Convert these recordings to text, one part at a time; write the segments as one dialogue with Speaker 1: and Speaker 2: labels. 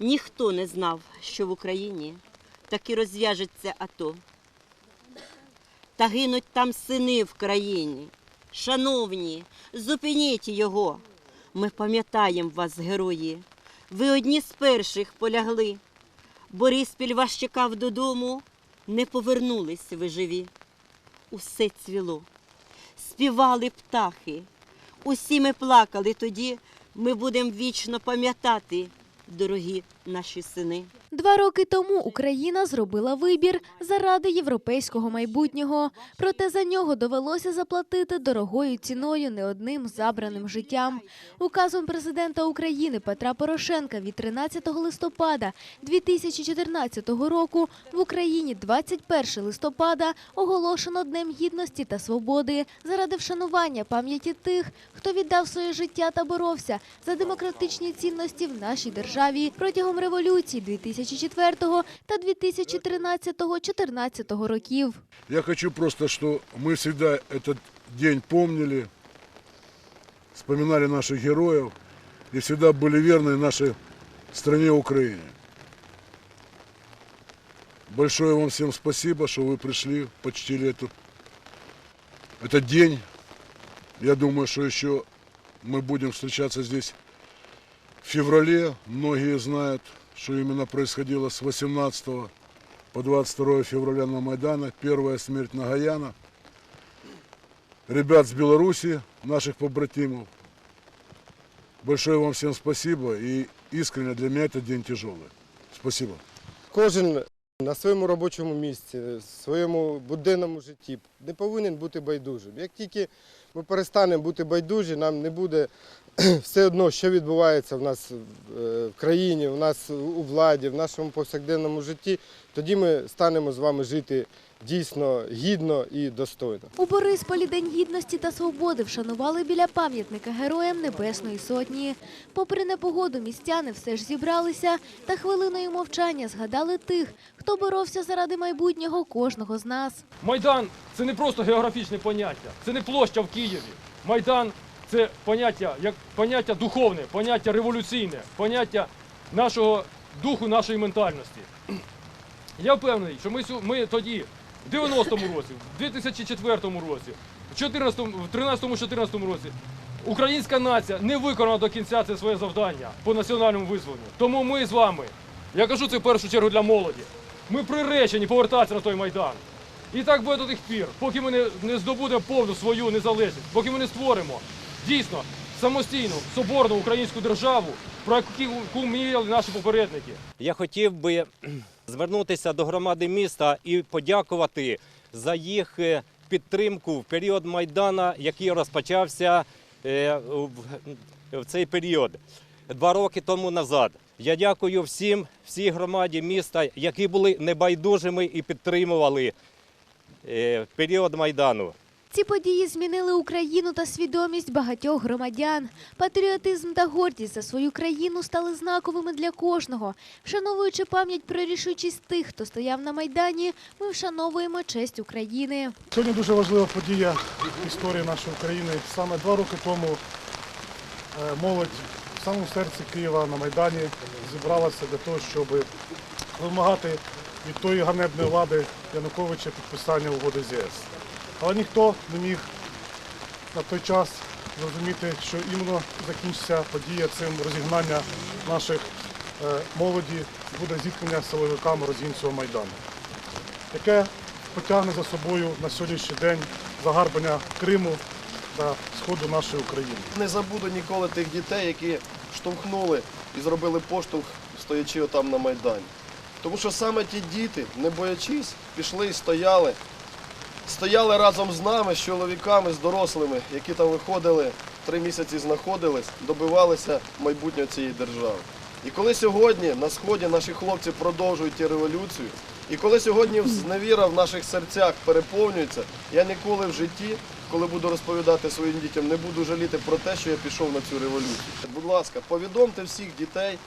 Speaker 1: Ніхто не знав, що в Україні таки розв'яжеться АТО. Та гинуть там сини в країні. Шановні, зупиніть його. Ми пам'ятаємо вас, герої. Ви одні з перших полягли. Бориспіль вас чекав додому, не повернулись ви живі. Усе цвіло, співали птахи. Усі ми плакали тоді, ми будемо вічно пам'ятати, дорогі наші сини.
Speaker 2: Два роки тому Україна зробила вибір заради європейського майбутнього. Проте за нього довелося заплатити дорогою ціною не одним забраним життям. Указом президента України Петра Порошенка від 13 листопада 2014 року в Україні 21 листопада оголошено Днем гідності та свободи заради вшанування пам'яті тих, хто віддав своє життя та боровся за демократичні цінності в нашій державі протягом революції 2004 та 2013-14 років.
Speaker 3: Я хочу просто, что мы всегда этот день помнили, вспоминали наших героев и всегда были верны нашей стране Украине. Большое вам всем спасибо, что вы пришли, почтили эту, этот день. Я думаю, что еще мы будем встречаться здесь феврале. Многие знают, что именно происходило с 18 по 22 февраля на Майдане. Первая смерть Нагаяна. Ребят с Беларуси, наших побратимов. Большое вам всем спасибо. И искренне для меня этот день тяжелый. Спасибо.
Speaker 4: Кожен на своєму робочому місці, в своєму буденному житті не повинен бути байдужим. Як тільки ми перестанемо бути байдужі, нам не буде все одно, що відбувається в нас е, в країні, в нас у владі, в нашому повсякденному житті, тоді ми станемо з вами жити дійсно гідно і достойно.
Speaker 2: У Борисполі День гідності та свободи вшанували біля пам'ятника Героям Небесної Сотні. Попри непогоду, містяни все ж зібралися та хвилиною мовчання згадали тих, хто боровся заради майбутнього кожного з нас.
Speaker 5: Майдан це не просто географічне поняття, це не площа в Києві. Майдан це поняття, як поняття духовне, поняття революційне, поняття нашого духу, нашої ментальності. Я впевнений, що ми, сю- ми тоді, в 90-му році, в 2004 році, в 14-му, в 13-14 році, українська нація не виконала до кінця це своє завдання по національному визволенню. Тому ми з вами, я кажу це в першу чергу для молоді, ми приречені повертатися на той майдан. І так буде до тих пір, поки ми не, не здобудемо повну свою незалежність, поки ми не створимо дійсно самостійну соборну українську державу, про яку мріяли наші попередники.
Speaker 6: Я хотів би звернутися до громади міста і подякувати за їх е, підтримку в період Майдана, який розпочався е, в цей період два роки тому назад. Я дякую всім, всій громаді міста, які були небайдужими і підтримували е, період Майдану.
Speaker 2: Ці події змінили Україну та свідомість багатьох громадян. Патріотизм та гордість за свою країну стали знаковими для кожного. Вшановуючи пам'ять про рішучість тих, хто стояв на майдані, ми вшановуємо честь України.
Speaker 7: Сьогодні дуже важлива подія в історії нашої України. Саме два роки тому е, молодь в самому серці Києва на Майдані зібралася для того, щоб вимагати від тої ганебної влади Януковича підписання угоди з ЄС. Але ніхто не міг на той час зрозуміти, що іменно закінчиться подія цим розігнання наших е, молоді, буде зіткнення силовиками розгін цього Майдану яке потягне за собою на сьогоднішній день загарбання Криму та сходу нашої України.
Speaker 8: Не забуду ніколи тих дітей, які штовхнули і зробили поштовх, стоячи отам на Майдані. Тому що саме ті діти, не боячись, пішли і стояли. Стояли разом з нами, з чоловіками, з дорослими, які там виходили, три місяці знаходились, добивалися майбутнього цієї держави. І коли сьогодні на сході наші хлопці продовжують ті революцію, і коли сьогодні зневіра в наших серцях переповнюється, я ніколи в житті, коли буду розповідати своїм дітям, не буду жаліти про те, що я пішов на цю революцію. Будь ласка, повідомте всіх дітей,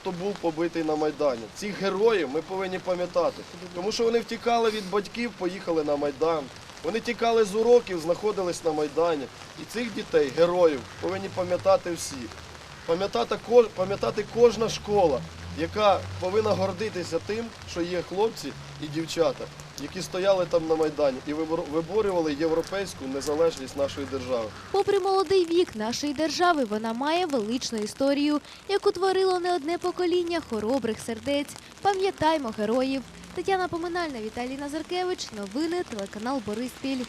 Speaker 8: хто був побитий на Майдані. Цих героїв ми повинні пам'ятати, тому що вони втікали від батьків, поїхали на Майдан. Вони тікали з уроків, знаходились на Майдані. І цих дітей, героїв, повинні пам'ятати всі. Пам'ятати, ко- пам'ятати кожна школа, яка повинна гордитися тим, що є хлопці і дівчата, які стояли там на Майдані і вибор- виборювали європейську незалежність нашої держави.
Speaker 2: Попри молодий вік нашої держави, вона має величну історію, яку творило не одне покоління хоробрих сердець. Пам'ятаймо героїв. Тетяна Поминальна, Віталій Назаркевич. Новини телеканал Бориспіль.